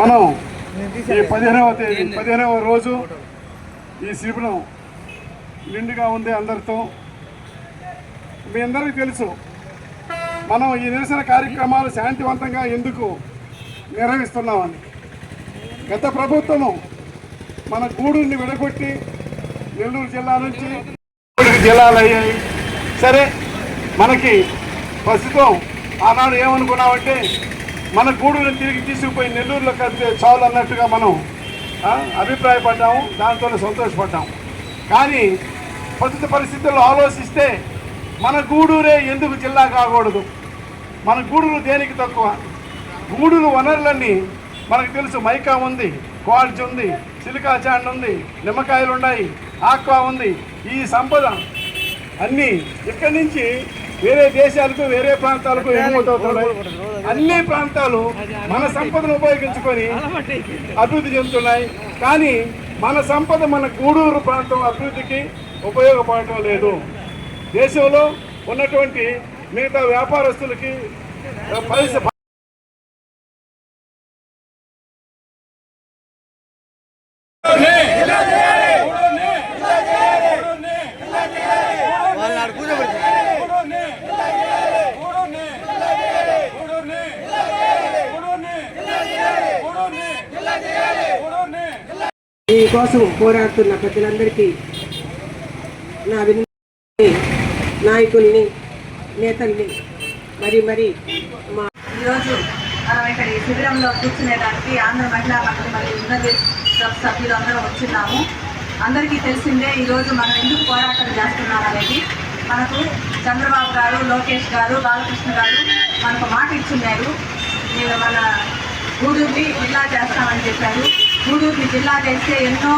మనం ఈ పదిహేనవ తేదీ పదిహేనవ రోజు ఈ శిబిరం నిండుగా ఉంది అందరితో. మీ అందరికీ తెలుసు మనం ఈ నిరసన కార్యక్రమాలు శాంతివంతంగా ఎందుకు నిర్వహిస్తున్నామని. గత ప్రభుత్వము మన గూడూరిని విడగొట్టి నెల్లూరు జిల్లా నుంచి జిల్లాలు అయ్యాయి. సరే మనకి ప్రస్తుతం ఆనాడు ఏమనుకున్నామంటే మన గూడూరుని తిరిగి తీసుకుపోయి నెల్లూరులో కలిపితే చాలు అన్నట్టుగా మనం అభిప్రాయపడ్డాము దాంతో సంతోషపడ్డాము. కానీ ప్రస్తుత పరిస్థితుల్లో ఆలోచిస్తే మన గూడూరే ఎందుకు జిల్లా కాకూడదు? మన గూడూరు దేనికి తక్కువ? గూడూరు వనరులన్నీ మనకు తెలుసు మైకా ఉంది క్వాల్చి ఉంది సిలికా చాండ్ ఉంది నిమ్మకాయలు ఉన్నాయి ఆక్వా ఉంది. ఈ సంపద అన్నీ ఇక్కడి నుంచి వేరే దేశాలకు వేరే ప్రాంతాలకు ఎగుమతవుతున్నాయి అన్ని ప్రాంతాలు మన సంపదను ఉపయోగించుకొని అభివృద్ధి చెందుతున్నాయి. కానీ మన సంపద మన గూడూరు ప్రాంతం అభివృద్ధికి ఉపయోగపడటం లేదు. దేశంలో ఉన్నటువంటి మిగతా వ్యాపారస్తులకి పరిస్థితి దీనికోసం పోరాడుతున్న ప్రజలందరికీ నా విని నాయకుల్ని నేతల్ని మరి మరి మా ఈరోజు మనం ఇక్కడ ఈ శిబిరంలో కూర్చునేదానికి ఆంధ్ర మహిళా మండలి మరియు ఉన్నది సబ్ సభ్యులు అందరం వచ్చిన్నాము. అందరికీ తెలిసిందే ఈరోజు మనం ఎందుకు పోరాటం చేస్తున్నాం అనేది మనకు చంద్రబాబు గారు లోకేష్ గారు బాలకృష్ణ గారు మనకు మాట ఇచ్చున్నారు మీరు మన గూడూరుని ఇలా చేస్తామని చెప్పారు. గూడూరుని జిల్లా అయితే ఎన్నో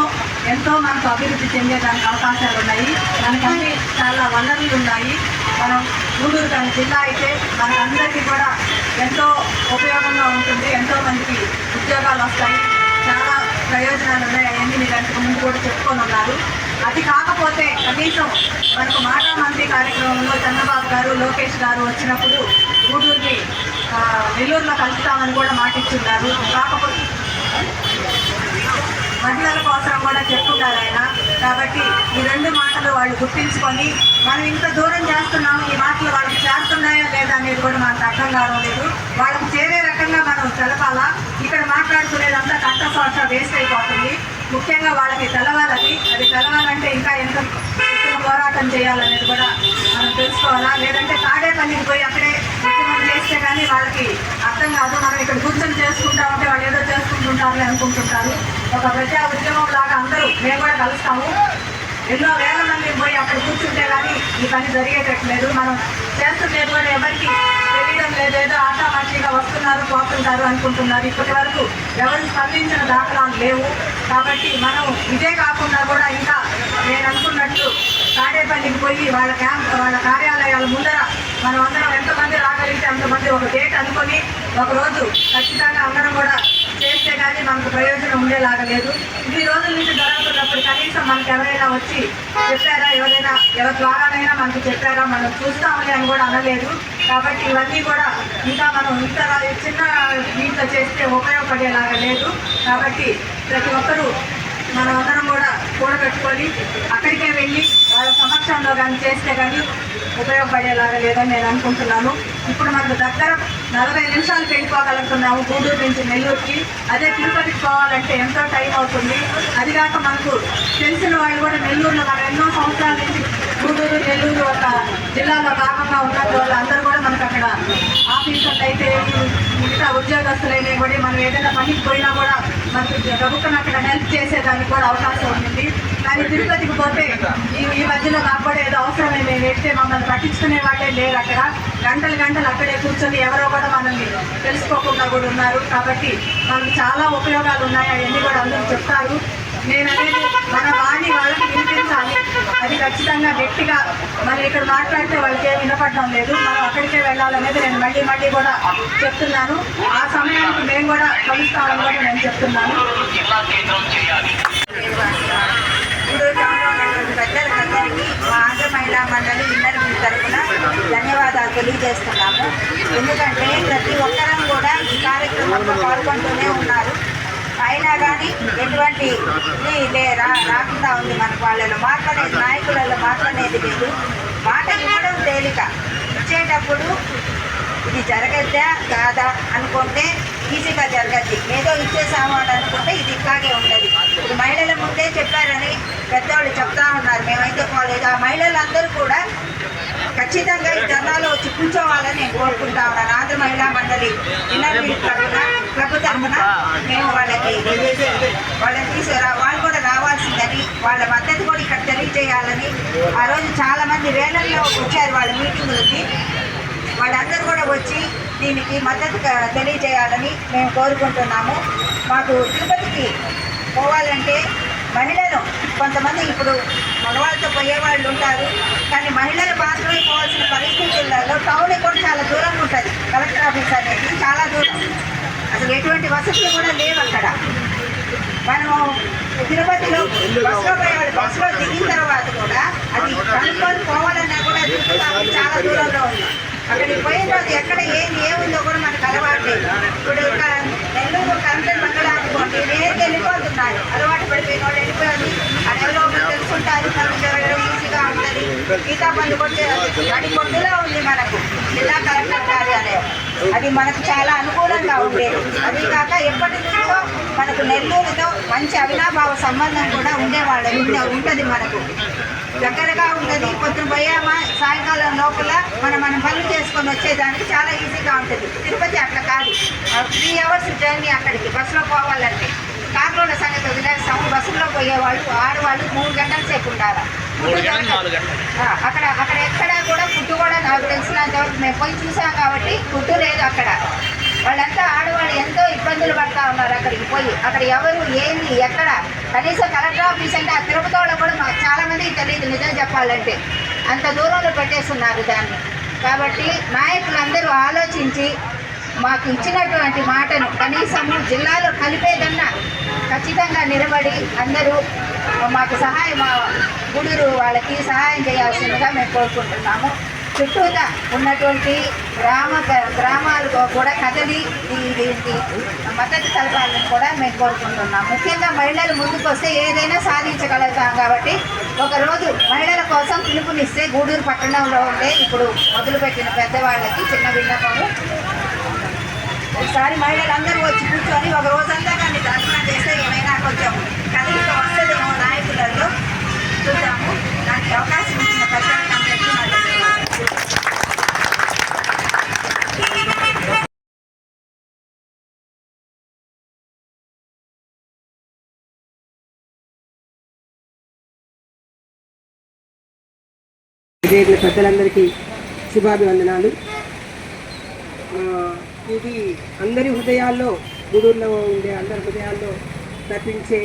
ఎంతో మనకు అభివృద్ధి చెందేదానికి అవకాశాలు ఉన్నాయి మనకంటే చాలా వనరులు ఉన్నాయి. మనం గూడూరు కానీ జిల్లా అయితే మనందరికీ కూడా ఎంతో ఉపయోగంగా ఉంటుంది. ఎంతో మందికి ఉద్యోగాలు వస్తాయి. చాలా ప్రయోజనాలు ఉన్నాయి. అవన్నీ మీరు అంతకు ముందు కూడా చెప్పుకొని ఉన్నారు. అది కాకపోతే కనీసం మనకు మాటా మంత్రి కార్యక్రమంలో చంద్రబాబు గారు లోకేష్ గారు వచ్చినప్పుడు గూడూరుని నెల్లూరులో కలుస్తామని కూడా మాటిచ్చున్నారు. కాకపోతే మహిళల కోసం కూడా చెప్తున్నారు ఆయన. కాబట్టి ఈ రెండు మాటలు వాళ్ళు గుర్తించుకొని మనం ఇంత దూరం చేస్తున్నాం ఈ మాటలు వాళ్ళకి చేరుతున్నాయా లేదా అనేది కూడా మనకు అర్థం కావడం లేదు. వాళ్ళకి చేరే రకంగా మనం తెలపాలా? ఇక్కడ మాట్లాడుకునేదంతా కంఠశోష వేస్ట్ అయిపోతుంది. ముఖ్యంగా వాళ్ళకి తెలవాలని అది తెలవాలంటే ఇంకా ఎంత పోరాటం చేయాలనేది కూడా మనం తెలుసుకోవాలా? లేదంటే తాడేపల్లికి పోయి అక్కడే ఉద్యమం చేస్తే కానీ వాళ్ళకి అర్థం కాదు. మనం ఇక్కడ కూర్చొని చేసుకుంటా ఉంటే వాళ్ళు ఏదో చేసుకుంటుంటారు అనుకుంటుంటారు. ఒక ప్రజా ఉద్యమం లాగా అందరూ మేము కూడా కలుస్తాము. ఎన్నో వేల మంది పోయి అక్కడ కూర్చుంటే కానీ ఈ పని జరిగేటట్లేదు. మనం చేస్తుండేది కూడా ఎవరికి తెలియడం లేదు. ఏదో ఆటామాషిగా వస్తున్నారు పోతుంటారు అనుకుంటున్నారు. ఇప్పటి వరకు ఎవరు స్పందించిన దాఖలాలు లేవు. కాబట్టి మనం ఇదే కాకుండా కూడా ఇంకా నేను అనుకున్నట్లు కాడేపల్లికి పోయి వాళ్ళ క్యాంప్ వాళ్ళ కార్యాలయాల ముందర మనం అందరం ఎంతమంది రాగలిగితే అంతమంది ఒక డేట్ అనుకొని ఒకరోజు ఖచ్చితంగా అందరం కూడా చేస్తే కానీ మనకు ప్రయోజనం ఉండేలాగా లేదు. ఈ రోజుల నుంచి జరుగుతున్నప్పుడు కనీసం మనకి ఎవరైనా వచ్చి చెప్పారా? ఎవరైనా ఎవరి ద్వారానైనా మనకు చెప్పారా? మనం చూస్తామని అని కూడా అనలేదు. కాబట్టి ఇవన్నీ కూడా ఇంకా మనం ఇంత చిన్న దీంట్లో చేస్తే ఉపయోగపడేలాగా లేదు. కాబట్టి ప్రతి ఒక్కరూ మనం అందరం కూడా కూడబెట్టుకొని అక్కడికే వెళ్ళి వాళ్ళ సమస్య సమక్షంలో కానీ చేస్తే కానీ ఉపయోగపడేలాగా లేదని నేను అనుకుంటున్నాను. ఇప్పుడు మనకు దగ్గర నలభై నిమిషాలు వెళ్ళిపోగలుగుతున్నాము గూడూరు నుంచి నెల్లూరుకి. అదే తిరుపతికి పోవాలంటే ఎంతో టైం అవుతుంది. అది కాక మనకు తెలిసిన వాళ్ళు కూడా నెల్లూరులో మనం ఎన్నో సంవత్సరాల నుంచి గూడూరు నెల్లూరు ఒక జిల్లాలో భాగంగా ఉన్నట్టు వాళ్ళు అందరూ కూడా మనకు అక్కడ ఆఫీసర్లు అయితే మిగతా ఉద్యోగస్తులైనా కూడా మనం ఏదైనా పనికి పోయినా కూడా మనకు ప్రభుత్వం అక్కడ హెల్ప్ చేసేదానికి కూడా అవకాశం ఉంటుంది. కానీ తిరుపతికి పోతే ఈ మధ్యలో అయితే మమ్మల్ని పట్టించుకునే వాళ్ళే లేరు అక్కడ. గంటలు గంటలు అక్కడే కూర్చొని ఎవరో కూడా మనల్ని తెలుసుకోకుండా కూడా ఉన్నారు. కాబట్టి మనకు చాలా ఉపయోగాలు ఉన్నాయి. అవన్నీ కూడా అందరూ చెప్తారు. నేను అనేది మన వాణి వాళ్ళకి వినిపించాలి. అది ఖచ్చితంగా గట్టిగా మరి ఇక్కడ మాట్లాడితే వాళ్ళకి ఏం వినపడడం లేదు. మనం అక్కడికే వెళ్ళాలనేది నేను మళ్ళీ మళ్ళీ కూడా చెప్తున్నాను. ఆ సమయానికి మేము కూడా కలుస్తామని కూడా నేను చెప్తున్నాను. సమాజ మహిళా మండలి ఇంటర్ తరఫున ధన్యవాదాలు తెలియజేస్తున్నాము. ఎందుకంటే ప్రతి ఒక్కరం కూడా ఈ కార్యక్రమంలో పాల్గొంటూనే ఉన్నారు. అయినా కానీ ఎటువంటి ఇది రాకుండా ఉంది మనకు వాళ్ళలో. మార్పు అనేది నాయకులలో మార్పు అనేది లేదు. మాట కూడా తేలిక. ఇచ్చేటప్పుడు ఇది జరగద్దా కాదా అనుకుంటే ఈజీగా జరగద్ది ఏదో ఇచ్చేసాము అని అనుకుంటే ఇది ఇట్లాగే ఉంటుంది. ఇప్పుడు మహిళల ముందే చెప్పారని పెద్దవాళ్ళు చెప్తా ఉన్నారు. మేమైతే పోలేదు. ఆ మహిళలందరూ కూడా ఖచ్చితంగా ఈ ధర్నాలో వచ్చి కూర్చోవాలని నేను కోరుకుంటా ఉన్నాను. ఆంధ్ర మహిళా మండలి ఇన్నర్ తరఫున క్లబ్ తరఫున మేము వాళ్ళకి వాళ్ళని తీసుకురా వాళ్ళు కూడా రావాల్సిందని వాళ్ళ మద్దతు కూడా ఇక్కడ తెలియజేయాలని ఆ రోజు చాలా మంది వేలల్లో వచ్చారు వాళ్ళ మీటింగులకి. వాళ్ళందరూ కూడా వచ్చి దీనికి మద్దతు తెలియజేయాలని మేము కోరుకుంటున్నాము. మాకు తిరుపతికి పోవాలంటే మహిళలు కొంతమంది ఇప్పుడు మగవాళ్ళతో పోయే వాళ్ళు ఉంటారు. కానీ మహిళలు మాత్రమే పోవాల్సిన పరిస్థితులలో టౌన్ కూడా చాలా దూరంగా ఉంటుంది. కలెక్టర్ ఆఫీస్ అనేది చాలా దూరం. అసలు ఎటువంటి వసతులు కూడా లేవు అక్కడ. మనము తిరుపతిలో బస్సులో పోయేవాళ్ళు బస్సులో దిగిన తర్వాత కూడా అది కనుక్కొని పోవాలన్నా కూడా తిరుపతి చాలా దూరంలో ఉంది. అక్కడికి పోయిన రోజు ఎక్కడ ఏమి ఏముందో కూడా మనకు అలవాటు లేదు. ఇప్పుడు నెల్లూరు కరెంట్ మండలం అనుకోండి నేరుగా అలవాటు పడిపోయిన వాళ్ళు వెళ్ళిపోయింది అది ఎవరో తెలుసుకుంటారు మనకు ఈజీగా ఉంటుంది. మిగతా పనులు కొట్టే అది కొట్టులో ఉంది మనకు. జిల్లా కలెక్టర్ కార్యాలయం. అది మనకు చాలా అనుకూలంగా ఉండేది. అది కాక ఎప్పటి నుంచో మనకు నెల్లూరుతో మంచి అవినాభావ సంబంధం కూడా ఉండేవాళ్ళు. ఉంటుంది మనకు. దగ్గరగా ఉన్నది పొద్దున పోయామా సాయంకాలం లోపల మనం మనం పనులు చేసుకొని వచ్చేదానికి చాలా ఈజీగా ఉంటుంది. తిరుపతి అట్లా కాదు. త్రీ అవర్స్ జర్నీ అక్కడికి. బస్సులో పోవాలంటే కార్లోల సంగతి వదిలేస్తాము బస్సులో పోయేవాళ్ళు ఆడవాళ్ళు మూడు గంటల సేపు ఉండాలి? అక్కడ అక్కడ ఎక్కడ కూడా ఫుడ్ కూడా నాకు తెలిసినంత వరకు మేము పోయి చూసాం కాబట్టి ఫుడ్ లేదు అక్కడ. వాళ్ళంతా ఆడవాళ్ళు ఎంతో ఇబ్బందులు పడతా ఉన్నారు అక్కడికి పోయి. అక్కడ ఎవరు ఏంది ఎక్కడ? కనీసం కలెక్టర్ ఆఫీస్ అంటే ఆ తిరుపతి వాళ్ళు కూడా మాకు చాలా మందికి తెలియదు నిజం చెప్పాలంటే. అంత దూరంలో పెట్టేస్తున్నారు దాన్ని. కాబట్టి నాయకులందరూ ఆలోచించి మాకు ఇచ్చినటువంటి మాటను కనీసము జిల్లాలో కలిపేదన్నా ఖచ్చితంగా నిలబడి అందరూ మాకు సహాయం మా గుడురు వాళ్ళకి సహాయం చేయాల్సిందిగా మేము కోరుకుంటున్నాము. చుట్టూతా ఉన్నటువంటి గ్రామ గ్రామాలు కూడా కదలి ఈ- దీనికి మద్దతు కలపాలని కూడా మేము కోరుకుంటున్నాం. ముఖ్యంగా మహిళలు ముందుకు వస్తే ఏదైనా సాధించగలుగుతాం కాబట్టి ఒకరోజు మహిళల కోసం పిలుపునిస్తే గూడూరు పట్టణంలో ఉండే ఇప్పుడు మొదలుపెట్టిన పెద్దవాళ్ళకి చిన్న విన్నపము. ఒకసారి మహిళలందరూ వచ్చి కూర్చొని ఒక రోజంతా దాన్ని దర్శనం చేస్తే ఏమైనా కొంచెం కదలిక వస్తుందేమో నాయకులలో చూద్దాం. చేరిన పెద్దలందరికీ శుభాభివందనాలు. ఇది అందరి హృదయాల్లో గూడూరులో ఉండే అందరి హృదయాల్లో తప్పించే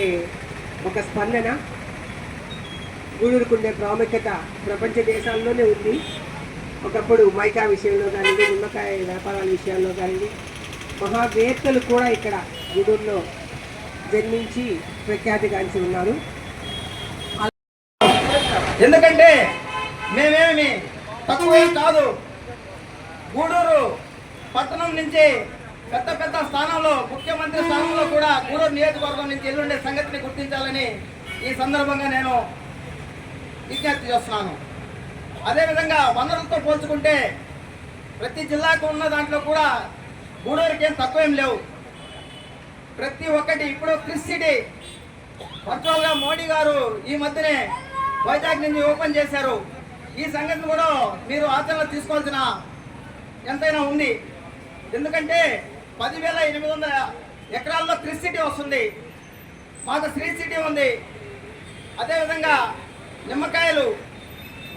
ఒక స్పందన. గూడూరుకు ఉండే ప్రాముఖ్యత ప్రపంచ దేశాల్లోనే ఉంది. ఒకప్పుడు మైకా విషయంలో కానివ్వండి నిమ్మకాయ వ్యాపారాల విషయాల్లో కానివ్వండి మహావేత్తలు కూడా ఇక్కడ గూడూరులో జన్మించి ప్రఖ్యాతిగాంచి ఉన్నారు. ఎందుకంటే మేమేమి తక్కువ కాదు. గూడూరు పట్టణం నుంచి పెద్ద పెద్ద స్థానంలో ముఖ్యమంత్రి స్థానంలో కూడా గూడూరు నియోజకవర్గం నుంచి ఎల్లుండే సంగతిని గుర్తించాలని ఈ సందర్భంగా నేను విజ్ఞప్తి చేస్తున్నాను. అదేవిధంగా వనరులతో పోల్చుకుంటే ప్రతి జిల్లాకు ఉన్న దాంట్లో కూడా గూడూరుకి ఏం తక్కువేం లేవు. ప్రతి ఒక్కటి ఇప్పుడు క్రిస్ సిటీ వర్చువల్గా మోడీ గారు ఈ మధ్యనే వైజాగ్ నుంచి ఓపెన్ చేశారు. ఈ సంగతిని కూడా మీరు ఆచరణ తీసుకోవాల్సిన ఎంతైనా ఉంది. ఎందుకంటే పదివేల ఎనిమిది వందల ఎకరాల్లో త్రీ సిటీ వస్తుంది. మాకు శ్రీ సిటీ ఉంది. అదేవిధంగా నిమ్మకాయలు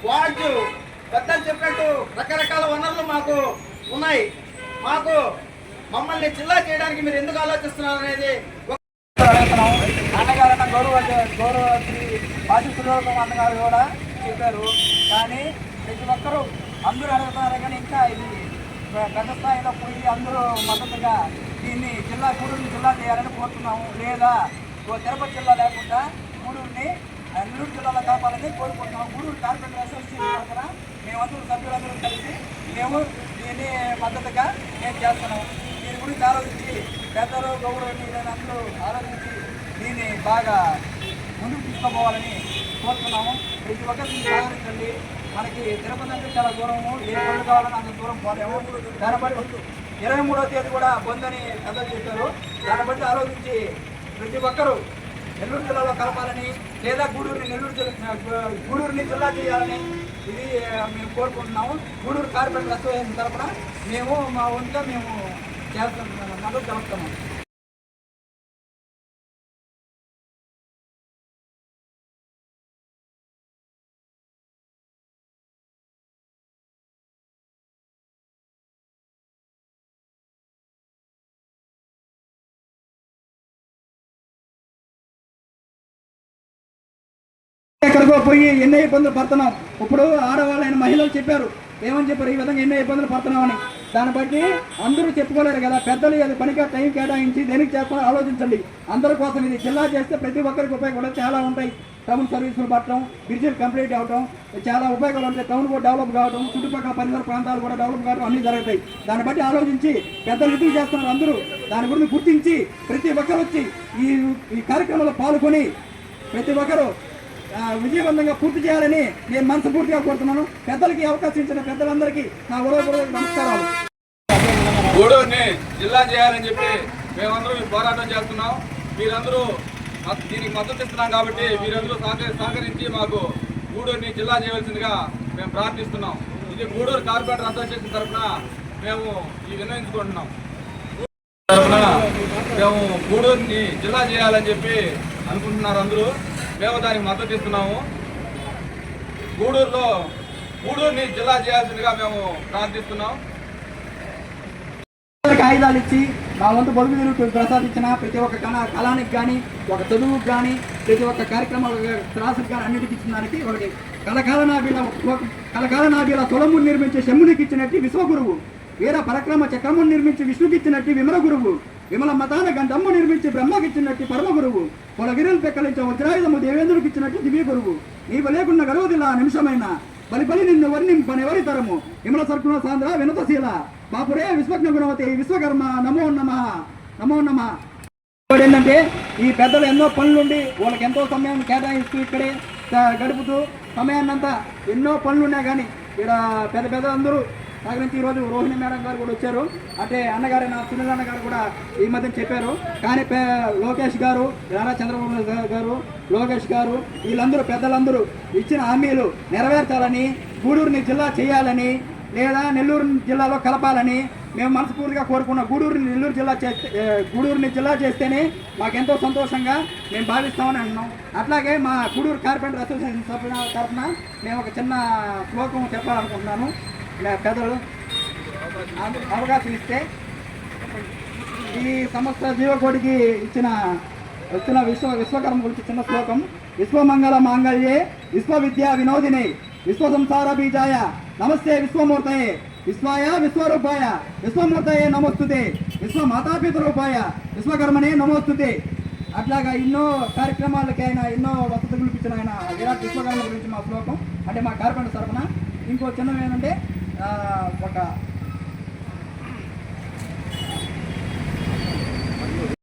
వాడ్జు పెద్దలు చెప్పినట్టు రకరకాల వనరులు మాకు ఉన్నాయి. మాకు మమ్మల్ని జిల్లా చేయడానికి మీరు ఎందుకు ఆలోచిస్తున్నారు అనేది అడుగుతున్నాం అన్నగారు గౌరవ గౌరవ శ్రీ బాధ్యతలూరకం అన్నగారు కూడా చెప్పారు. కానీ ప్రతి ఒక్కరూ అందరూ అడుగుతున్నారు కానీ ఇంకా ఇది పెద్ద స్థాయిలో పోయి అందరూ మద్దతుగా దీన్ని జిల్లా గూడూరు జిల్లా చేయాలని కోరుతున్నాము. లేదా తిరుపతి జిల్లా లేకుండా గూడూరుని నెల్లూరు జిల్లాలో కలపాలని కోరుకుంటున్నాము. గూడూరు కార్పొరేటర్ అసోసియేషన్ తరఫున మేమందరూ సభ్యులందరూ కలిసి మేము దీన్ని మద్దతుగా మేము చేస్తున్నాము. దీని గురించి ఆలోచించి పెద్దలు గౌరవ అందరూ ఆలోచించి దీన్ని బాగా ముందుకు తీసుకుపోవాలని కోరుతున్నాము. ప్రతి ఒక్కరికి నివారించండి సహకరించండి మనకి తిరుపతి అంటే చాలా దూరము. ఏ పనులు కావాలన్నా అంత దూరం పోలేము. దాన్ని బట్టి ఇరవై మూడో తేదీ కూడా బంద్ అని పెద్దలు చెప్పారు దాన్ని బట్టి ఆలోచించి ప్రతి ఒక్కరూ నెల్లూరు జిల్లాలో కలపాలని లేదా గూడూరుని నెల్లూరు జిల్లా గూడూరుని జిల్లా చేయాలని ఇది మేము కోరుకుంటున్నాము. గూడూరు కార్పొరేటర్ అసోసియేషన్ తరఫున మేము మా వంతుగా మేము చేస్తున్నాం మద్దతు తెలుపుతున్నాము ఎక్కడికో పోయి ఎన్నో ఇబ్బందులు పడుతున్నాం. ఇప్పుడు ఆడవాళ్ళైన మహిళలు చెప్పారు ఏమని చెప్పారు? ఈ విధంగా ఎన్నో ఇబ్బందులు పడుతున్నామని. దాన్ని బట్టి అందరూ చెప్పుకోలేరు కదా పెద్దలు అది పనిగా టైం కేటాయించి దేనికి చేసుకుని ఆలోచించండి. అందరి కోసం ఇది జిల్లా చేస్తే ప్రతి ఒక్కరికి ఉపయోగపడే చాలా ఉంటాయి. టౌన్ సర్వీసులు పట్టడం బ్రిడ్జిలు కంప్లీట్ అవడం చాలా ఉపయోగాలు ఉంటాయి. టౌన్ కూడా డెవలప్ కావడం చుట్టుపక్కల పరిసర ప్రాంతాలు కూడా డెవలప్ కావడం అన్నీ జరుగుతాయి. దాన్ని బట్టి ఆలోచించి పెద్దలు ఎందుకు చేస్తున్నారు అందరూ? దాని గురించి గుర్తించి ప్రతి ఒక్కరు వచ్చి ఈ ఈ కార్యక్రమంలో పాల్గొని ప్రతి ఒక్కరు విజయవంతంగా పూర్తి చేయాలని నేను మనస్ఫూర్తిగా కోరుతున్నాను. పెద్దలకి అవకాశం ఇచ్చిన పెద్దలందరికీ నా ఉదయపూర్వక నమస్కారాలు గూడూరుని జిల్లా చేయాలని చెప్పి మేమందరూ ఈ పోరాటం చేస్తున్నాం మీరందరూ దీనికి మద్దతు ఇస్తున్నాం కాబట్టి మీరందరూ సహకరించి మాకు గూడూరుని జిల్లా చేయవలసిందిగా మేము ప్రార్థిస్తున్నాం ఇది గూడూరు కార్పొరేటర్ అసోసియేషన్ తరఫున మేము ఈ విన్నవించుకుంటున్నాం తరఫున మేము గూడూరుని జిల్లా చేయాలని చెప్పి అనుకుంటున్నారు అందరూ మేము దానికి మద్దతు ఇస్తున్నాము. గూడూరులో గూడూరుని జిల్లా చేయాల్సిందిగా మేము ప్రార్థిస్తున్నాం. ఆయుధాలు ఇచ్చి మా వంతు బొడుగు తిరుగుతూ ప్రసాదించిన ప్రతి ఒక్క కళ కళానికి కానీ ఒక చదువుకు కానీ ప్రతి ఒక్క కార్యక్రమాలకు త్రాసుకు కానీ అన్నిటికి ఇచ్చిన దానికి ఒకటి కలకాల నాబీల కలకాల నాబీల తొలమును నిర్మించే శంభునికి ఇచ్చినట్టు విశ్వగురువు. వీర పరక్రమ చక్రమును నిర్మించి విష్ణుకి ఇచ్చినట్టు విమర గురువు విమల మతాన గంధమ్ము నిర్మించి బ్రహ్మకి ఇచ్చినట్టు పరమ గురువు పొలగిరిలు పెక్కలించే వజ్రాయుధము దేవేంద్రుడికి ఇచ్చినట్టు దివ్య గురువు. నీవు లేకుండా గడవదిలా నిమిషమైన బలి బలి నిన్ను వర్ణింపనెవరి తరము? విమల సర్కుణ సాంద్ర వినతశీల. బాపురే విశ్వజ్ఞ గుణవతి విశ్వకర్మ నమో నమ. నమో నమ. ఏంటంటే ఈ పెద్దలు ఎన్నో పనులుండి వాళ్ళకి ఎంతో సమయం కేటాయిస్తూ ఇక్కడే గడుపుతూ సమయాన్ని అంతా ఎన్నో పనులున్నాయి కానీ ఇక్కడ పెద్ద పెద్ద అందరూ సహకరించి ఈరోజు రోహిణి మేడం గారు కూడా వచ్చారు. అంటే అన్నగారు నా సునీల్ గారు కూడా ఈ మధ్య చెప్పారు. కానీ పే- లోకేష్ గారు నారా చంద్రబాబు గారు లోకేష్ గారు వీళ్ళందరూ పెద్దలందరూ ఇచ్చిన హామీలు నెరవేర్చాలని గూడూరుని జిల్లా చేయాలని లేదా నెల్లూరు జిల్లాలో కలపాలని మేము మనస్ఫూర్తిగా కోరుకున్న. గూడూరుని నెల్లూరు జిల్లా చేస్తే గూడూరుని జిల్లా చేస్తేనే మాకెంతో సంతోషంగా మేము భావిస్తామని అంటున్నాం అట్లాగే మా గూడూరు కార్పెంటర్ అసోసియేషన్ సభ్యుల తరఫున మేము ఒక చిన్న శ్లోకం చెప్పాలనుకుంటున్నాను. ఇలా పెద్దలు అవకాశం ఇస్తే ఈ సమస్త జీవకోటికి ఇచ్చిన వచ్చిన విశ్వ విశ్వకర్మ గురించి చిన్న శ్లోకం. విశ్వమంగళ మాంగళ్యే విశ్వవిద్యా వినోదిని విశ్వ సంసార బీజాయ నమస్తే విశ్వమూర్తయే విశ్వాయ విశ్వరూపాయ విశ్వమూర్తయే నమోస్తుతే విశ్వ మాతాపిత రూపాయ విశ్వకర్మనే నమోస్తుతే. అట్లాగా ఎన్నో కార్యక్రమాలకి ఆయన ఎన్నో వసతులు ఇచ్చిన ఆయన విరాట్ విశ్వకర్మ గురించి మా శ్లోకం అంటే మా కార్పెంటర్ తరఫున ఇంకో చిన్నవి ఏంటంటే ఒక